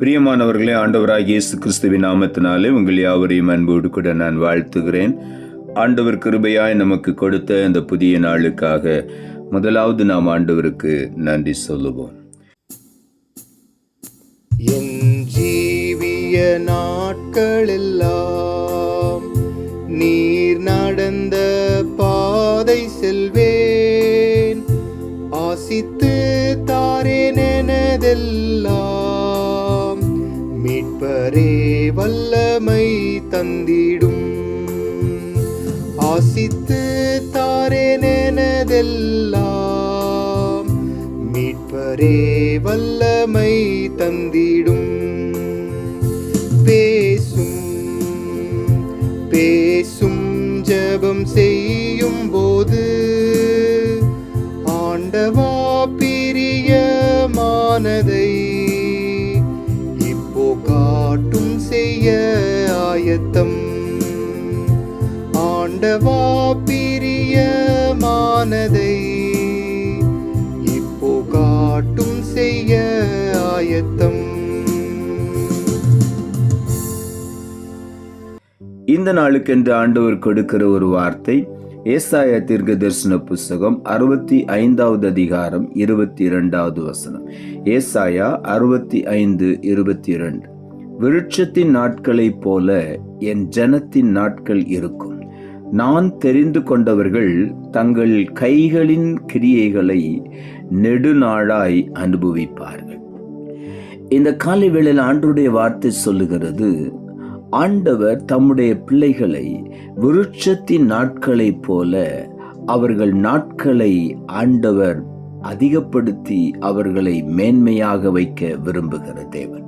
பிரியமானவர்களே ஆண்டவராக இயேசு கிறிஸ்துவின் நாமத்தினாலே உங்கள் யாவரையும் அன்போடு கூட நான் வாழ்த்துகிறேன். ஆண்டவர் கிருபையாய் நமக்கு கொடுத்த இந்த புதிய நாளுக்காக முதலாவது நாம் ஆண்டவருக்கு நன்றி சொல்லுவோம். என் ஜீவிய நாட்களெல்லாம் நீர் நடந்த பாதை செல்வேன் அவரே வல்லமை தந்திடும். ஆசித்து தாரேனெனதெல்லாம் மீட்பரே வல்லமை தந்திடும். பேசும் பேசும் ஜபம் செய்யும் போது ஆண்டவா பிரியமானதை காட்டும் செய்ய ஆயத்தம். ஆண்டவா பிரியமானதை இப்போ காட்டும் செய்ய ஆயத்தம். இந்த நாளுக்கென்று ஆண்டவர் கொடுக்கிற ஒரு வார்த்தை ஏசாயா தீர்க்க தரிசன புஸ்தகம் அறுபத்தி ஐந்தாவது அதிகாரம் இருபத்தி இரண்டாவது வசனம். ஏசாயா அறுபத்தி ஐந்து இருபத்தி இரண்டு. விருட்சத்தின் நாட்களைப் போல என் ஜனத்தின் நாட்கள் இருக்கும். நான் தெரிந்து கொண்டவர்கள் தங்கள் கைகளின் கிரியைகளை நெடுநாளாய் அனுபவிப்பார்கள். இந்த காலை வேளையில் ஆண்டருடைய வார்த்தை சொல்லுகிறது ஆண்டவர் தம்முடைய பிள்ளைகளை விருட்சத்தின் நாட்களைப் போல அவர்கள் நாட்களை ஆண்டவர் அதிகப்படுத்தி அவர்களை மேன்மையாக வைக்க விரும்புகிற தேவன்.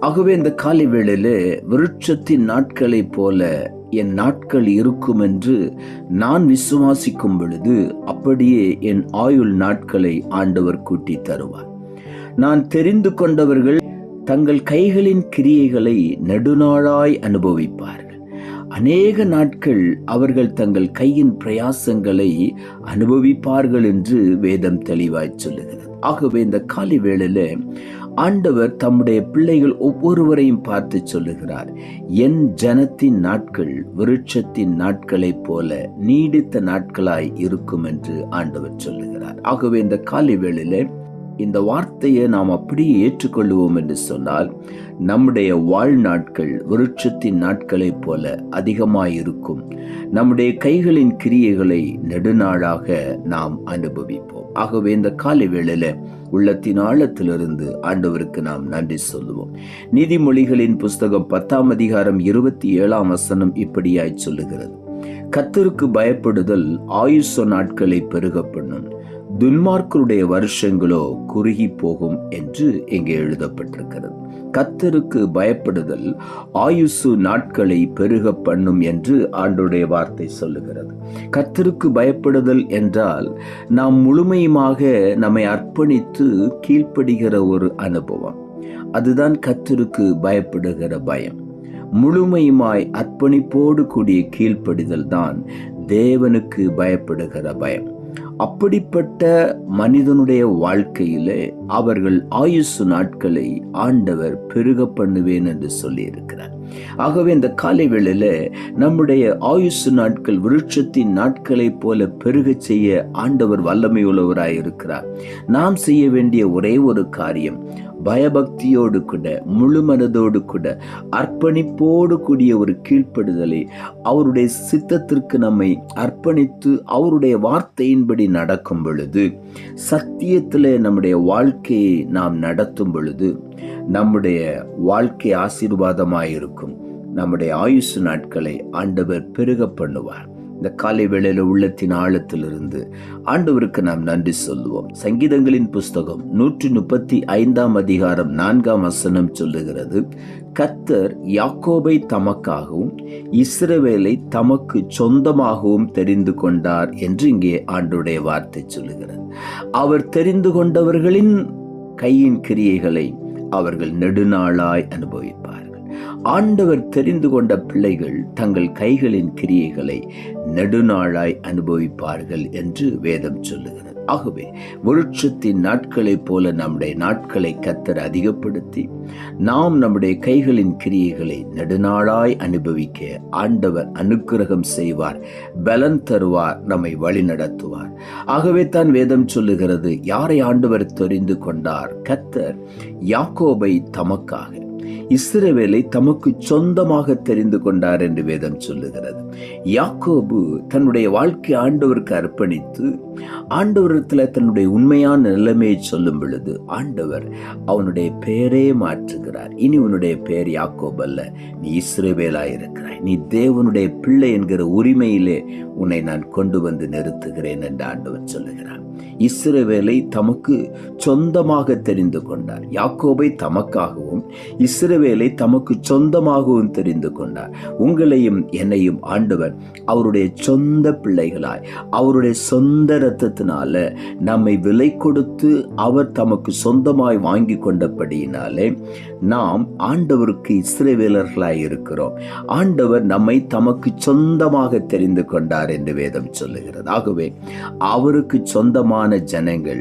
ஆகவே இந்த காலை வேளையில விருட்சத்தின் நாட்களைப் போல என் நாட்கள் இருக்கும் என்று நான் விசுவாசிக்கும் பொழுது அப்படியே என் ஆயுள் நாட்களை ஆண்டவர் கூட்டி தருவார். நான் தெரிந்து கொண்டவர்கள் தங்கள் கைகளின் கிரியைகளை நெடுநாளாய் அனுபவிப்பார்கள். அநேக நாட்கள் அவர்கள் தங்கள் கையின் பிரயாசங்களை அனுபவிப்பார்கள் என்று வேதம் தெளிவாய் சொல்லுகிறது. ஆகவே இந்த காலை வேளையில ஆண்டவர் தம்முடைய பிள்ளைகள் ஒவ்வொருவரையும் பார்த்து சொல்லுகிறார் என் ஜனத்தின் நாட்கள் விருட்சத்தின் நாட்களைப் போல நீடித்த நாட்களாய் இருக்கும் என்று ஆண்டவர் சொல்லுகிறார். ஆகவே இந்த காலை வேளையில இந்த வார்த்தையை நாம் அப்படியே ஏற்றுக்கொள்வோம் என்று சொன்னால் நம்முடைய வாழ்நாட்கள் விருட்சத்தின் நாட்களைப் போல அதிகமாயிருக்கும். நம்முடைய கைகளின் கிரியைகளை நெடுநாளாக நாம் அனுபவிப்போம். ஆகவே இந்த காலை வேளையில உள்ளத்தின் ஆழத்திலிருந்து ஆண்டவருக்கு நாம் நன்றி சொல்லுவோம். நீதிமொழிகளின் புஸ்தகம் பத்தாம் அதிகாரம் இருபத்தி ஏழாம் வசனம் இப்படியாய் சொல்லுகிறது. கத்தருக்கு பயப்படுதல் ஆயுஷ நாட்களை பெருக பண்ணும் துன்மார்க்கருடைய வருஷங்களோ குறுகி போகும் என்று இங்கே எழுதப்பட்டிருக்கிறது. கத்தருக்கு பயப்படுதல் ஆயுசு நாட்களை பெருக பண்ணும் என்று ஆண்டுடைய வார்த்தை சொல்லுகிறது. கத்தருக்கு பயப்படுதல் என்றால் நாம் முழுமையுமாக நம்மை அர்ப்பணித்து கீழ்ப்படுகிற ஒரு அனுபவம். அதுதான் கத்தருக்கு பயப்படுகிற பயம். முழுமையுமாய் அர்ப்பணிப்போடு கூடிய கீழ்ப்படிதல் தான் தேவனுக்கு பயப்படுகிற பயம். அப்படிப்பட்ட மனிதனுடைய வாழ்க்கையிலே அவர்கள் ஆயுசு நாட்களை ஆண்டவர் பெருக பண்ணுவேன் என்று சொல்லியிருக்கிறார். ஆகவே இந்த காலை வேளையில் நம்முடைய ஆயுசு நாட்கள் விருட்சத்தின் நாட்களைப் போல பெருகச் செய்ய ஆண்டவர் வல்லமை உள்ளவராய் இருக்கிறார் நாம் செய்ய வேண்டிய ஒரே ஒரு காரியம் பயபக்தியோடு கூட முழு மனதோடு கூட அர்ப்பணிப்போடு கூடிய ஒரு கீழ்ப்படுதலை அவருடைய சித்தத்திற்கு நம்மை அர்ப்பணித்து அவருடைய வார்த்தையின்படி நடக்கும் பொழுது சத்தியத்தில் நம்முடைய வாழ்க்கையை நாம் நடத்தும் பொழுது நம்முடைய வாழ்க்கை ஆசீர்வாதமாக இருக்கும் நம்முடைய ஆயுசு நாட்களை ஆண்டவர் பெருக பண்ணுவார். இந்த காலை வேளையில் உள்ளத்தின் ஆழத்திலிருந்து ஆண்டவருக்கு நாம் நன்றி சொல்லுவோம். சங்கீதங்களின் புஸ்தகம் நூற்றி முப்பத்தி ஐந்தாம் அதிகாரம் நான்காம் வசனம் சொல்லுகிறது கத்தர் யாக்கோபை தமக்காகவும் இஸ்ரவேலை தமக்கு சொந்தமாகவும் தெரிந்து கொண்டார் என்று இங்கே ஆண்டுடைய வார்த்தை சொல்லுகிறது. அவர் தெரிந்து கொண்டவர்களின் கையின் கிரியைகளை அவர்கள் நெடுநாளாய் அனுபவிப்பார். ஆண்டவர் தெரிந்து கொண்ட பிள்ளைகள் தங்கள் கைகளின் கிரியைகளை நெடுநாளாய் அனுபவிப்பார்கள் என்று வேதம் சொல்லுகிறது. ஆகவே விருட்சத்தின் நாட்களைப் போல நம்முடைய நாட்களை கத்தர் அதிகப்படுத்தி நாம் நம்முடைய கைகளின் கிரியைகளை நெடுநாளாய் அனுபவிக்க ஆண்டவர் அனுக்கிரகம் செய்வார் பலன் தருவார் நம்மை வழிநடத்துவார் ஆகவே தான் வேதம் சொல்லுகிறது யாரை ஆண்டவர் தெரிந்து கொண்டார்? கத்தர் யாக்கோபை தமக்காக. இஸ்ரவேலை தமக்கு சொந்தமாக தெரிந்து கொண்டார் என்று வேதம் சொல்லுகிறது. யாக்கோபு தன்னுடைய வாழ்க்கை ஆண்டவருக்கு அர்ப்பணித்து ஆண்டவரத்தில் தன்னுடைய உண்மையான நிலைமையை சொல்லும் பொழுது ஆண்டவர் அவனுடைய பெயரே மாற்றுகிறார். இனி உன்னுடைய பெயர் யாக்கோப் அல்ல நீ இஸ்ரவேலாய் இருக்கிறாய். நீ தேவனுடைய பிள்ளை என்கிற உரிமையிலே உன்னை நான் கொண்டு வந்து நிறுத்துகிறேன் என்று ஆண்டவர் சொல்லுகிறார். இஸ்ரவேலை தமக்கு சொந்தமாக தெரிந்து கொண்டார். யாக்கோபை தமக்காகவும் இஸ்ரவேலை தமக்கு சொந்தமாகவும் தெரிந்து கொண்டார். உங்களையும் என்னையும் ஆண்டவர் அவருடைய சொந்த பிள்ளைகளாய் அவருடைய சொந்த இரத்தத்தினால நம்மை விலை கொடுத்து அவர் தமக்கு சொந்தமாய் வாங்கி கொண்டபடியினாலே நாம் ஆண்டவருக்கு இஸ்ரவேலர்களாய் இருக்கிறோம். ஆண்டவர் நம்மை தமக்கு சொந்தமாக தெரிந்து கொண்டார் என்று வேதம் சொல்லுகிறது. ஆகவே அவருக்கு சொந்தமான ஜனங்கள்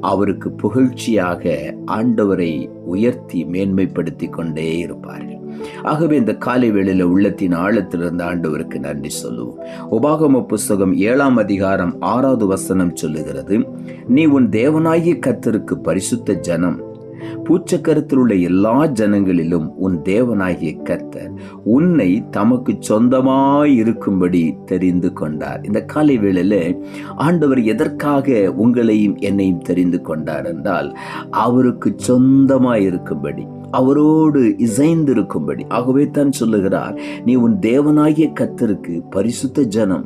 அவருக்கு புகழ்ச்சியாக ஆண்டவரை உயர்த்தி மேன்மைப்படுத்தி கொண்டே இருப்பார்கள். ஆகவே இந்த காலை வேளையில் உள்ளத்தின் ஆழத்திலிருந்து ஆண்டவருக்கு நன்றி சொல்லுவோம். உபாகம புஸ்தகம் ஏழாம் அதிகாரம் ஆறாவது வசனம் சொல்லுகிறது நீ உன் தேவனாகிய கத்தருக்கு பரிசுத்த ஜனம் பூச்சக்கரத்தில் உள்ள எல்லா ஜனங்களிலும் உன் தேவனாகிய கர்த்தர் உன்னை தமக்கு சொந்தமாய் இருக்கும்படி தெரிந்து கொண்டார். இந்த காலை வேளையில் ஆண்டவர் எதற்காக உங்களையும் என்னையும் தெரிந்து கொண்டார் என்றால் அவருக்கு சொந்தமாய் இருக்கும்படி. அவரோடு இசைந்திருக்கும்படி ஆகவே தான் சொல்லுகிறார் நீ உன் தேவனாகிய கத்தருக்கு பரிசுத்த ஜனம்.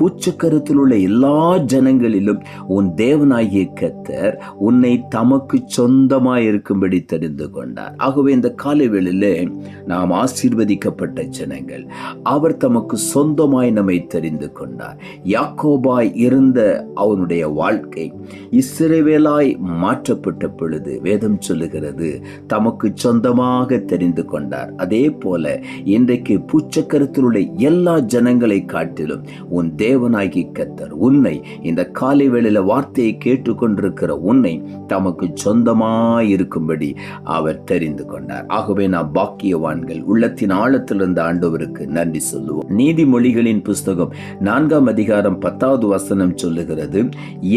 பூச்சக்கரத்தில் உள்ள எல்லா ஜனங்களிலும் உன் தேவனாகிய கத்தர் உன்னை தமக்கு சொந்தமாய் இருக்கும்படி தெரிந்து கொண்டார். ஆகவே இந்த காலை வேளையிலே நாம் ஆசீர்வதிக்கப்பட்ட ஜனங்கள் அவர் தமக்கு சொந்தமாய் நம்மை தெரிந்து கொண்டார். யாக்கோபாய் இருந்த அவனுடைய வாழ்க்கை இஸ்ரேவேலாய் மாற்றப்பட்ட பொழுது வேதம் சொல்லுகிறது தமக்கு சொந்தமாக தெரிந்து கொண்டார். அதே போல இன்றைக்கு பூச்சக்கரத்தில் உள்ள எல்லா ஜனங்களை காட்டிலும் உன் தேவனாகி கத்தர் உன்னை இந்த காலை வேளையில வார்த்தையை கேட்டுக்கொண்டிருக்கிற உன்னை தமக்கு சொந்தமாய் இருக்கும்படி அவர் தெரிந்து கொண்டார். ஆகவே நாம் பாக்கியவான்கள் உள்ளத்தின் ஆழத்திலிருந்து ஆண்டவருக்கு நன்றி சொல்லுவோம். நீதிமொழிகளின் புஸ்தகம் நான்காம் அதிகாரம் பத்தாவது வசனம் சொல்லுகிறது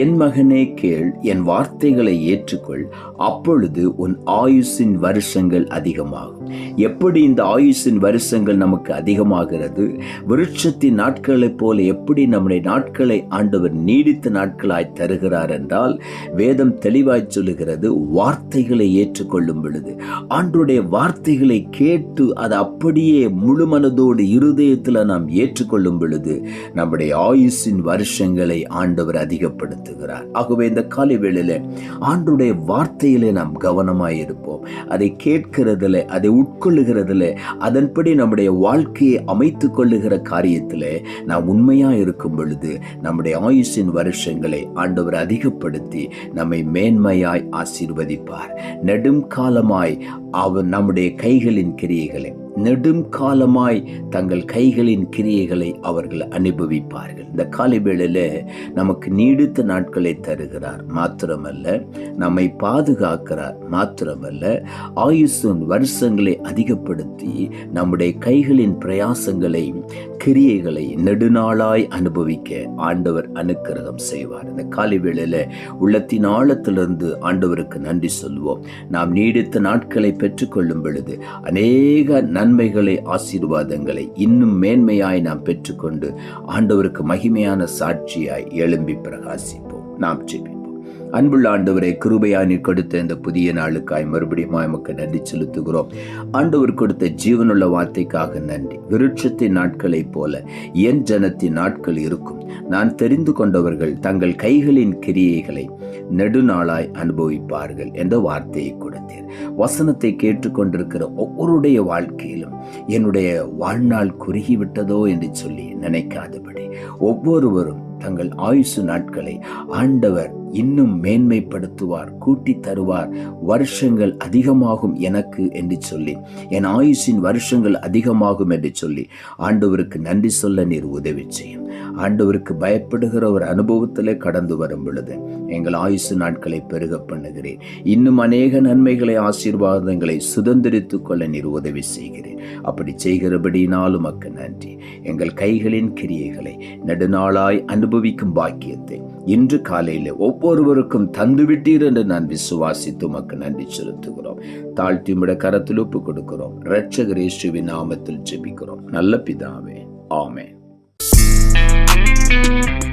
என் மகனே கேள் என் வார்த்தைகளை ஏற்றுக்கொள் அப்பொழுது உன் ஆயுசின் வருஷங்கள் அதிகமாகும். எப்படி இந்த ஆயுஷின் வருஷங்கள் நமக்கு அதிகமாகிறது? விருட்சத்தின் நாட்களைப் போல எப்படி நம்முடைய நாட்களை ஆண்டவர் நீடித்த நாட்களாய் தருகிறார் என்றால் வேதம் தெளிவாய் சொல்லுகிறது வார்த்தைகளை ஏற்றுக்கொள்ளும் பொழுது. ஆண்டுடைய வார்த்தைகளை கேட்டு அதை அப்படியே முழு மனதோடு இருதயத்தில் நாம் ஏற்றுக்கொள்ளும் பொழுது நம்முடைய ஆயுஷின் வருஷங்களை ஆண்டவர் அதிகப்படுத்துகிறார். ஆகவே இந்த காலை வேளையில் ஆண்டுடைய வார்த்தையிலே நாம் கவனமாய் இருப்போம். அதை கேட்கிறதுல அதை உட்கொள்ளுகிறதுல அதன்படி நம்முடைய வாழ்க்கையை அமைத்து கொள்ளுகிற காரியத்தில் நாம் உண்மையாக இருக்கும் பொழுது நம்முடைய ஆயுஷின் வருஷங்களை ஆண்டவர் அதிகப்படுத்தி நம்மை மேன்மையாய் ஆசீர்வதிப்பார். நெடும் காலமாய் அவர் நம்முடைய கைகளின் கிரியைகளை நெடுங்காலமாய் தங்கள் கைகளின் கிரியைகளை அவர்கள் அனுபவிப்பார்கள். இந்த காலை நமக்கு நீடித்த நாட்களை தருகிறார். மாத்திரமல்ல நம்மை பாதுகாக்கிறார். மாத்திரமல்ல ஆயுசன் வருஷங்களை அதிகப்படுத்தி நம்முடைய கைகளின் பிரயாசங்களை கிரியைகளை நெடுநாளாய் அனுபவிக்க ஆண்டவர் அனுக்கிரகம் செய்வார். இந்த காலை வேளையில உள்ளத்தின் ஆழத்திலிருந்து ஆண்டவருக்கு நன்றி சொல்வோம். நாம் நீடித்த நாட்களை பெற்றுக்கொள்ளும் பொழுது அநேக நன்மைகளை ஆசீர்வாதங்களை இன்னும் மேன்மையாய் நாம் பெற்றுக்கொண்டு ஆண்டவருக்கு மகிமையான சாட்சியாய் எழும்பி பிரகாசிப்போம். நாம் ஜெபி அன்புள்ள ஆண்டவரை கிருபையானி கொடுத்த இந்த புதிய நாளுக்காய் மறுபடியும் எமக்கு நன்றி செலுத்துகிறோம். ஆண்டவர் கொடுத்த ஜீவனுள்ள வார்த்தைக்காக நன்றி. விருட்சத்தின் நாட்களைப் போல என் ஜனத்தின் நாட்கள் இருக்கும். நான் தெரிந்து கொண்டவர்கள் தங்கள் கைகளின் கிரியைகளை நெடுநாளாய் அனுபவிப்பார்கள் என்ற வார்த்தையை கொடுத்தேன் வசனத்தை கேட்டுக்கொண்டிருக்கிற ஒவ்வொருடைய வாழ்க்கையிலும் என்னுடைய வாழ்நாள் குறுகிவிட்டதோ என்று சொல்லி நினைக்காதபடி ஒவ்வொருவரும் தங்கள் ஆயுசு நாட்களை ஆண்டவர் இன்னும் மேன்மைப்படுத்துவார் கூட்டி தருவார். வருஷங்கள் அதிகமாகும் எனக்கு என்று சொல்லி என் ஆயுசின் வருஷங்கள் அதிகமாகும் என்று சொல்லி ஆண்டவருக்கு நன்றி சொல்ல நீர் உதவி செய்யும். ஆண்டவருக்கு பயப்படுகிற ஒரு அனுபவத்திலே கடந்து வரும் பொழுது எங்கள் ஆயுசு நாட்களை பெருக பண்ணுகிறேன். இன்னும் அநேக நன்மைகளை ஆசீர்வாதங்களை சுதந்திரித்துக் கொள்ள நீர் உதவி செய்கிறேன். அப்படி செய்கிறபடினாலும் உமக்கு நன்றி. எங்கள் கைகளின் கிரியைகளை நெடுநாளாய் அனுபவிக்கும் பாக்கியத்தை இன்று காலையில் ஒவ்வொருவருக்கும் தந்துவிட்டீர் என்று நான் விசுவாசித்து உமக்கு நன்றி செலுத்துகிறோம். தாழ்த்தியுமிட கரத்தில் ஒப்பு கொடுக்கிறோம். இரட்சகர் நாமத்தில் ஜெபிக்கிறோம். நல்ல பிதாவே. Thank you.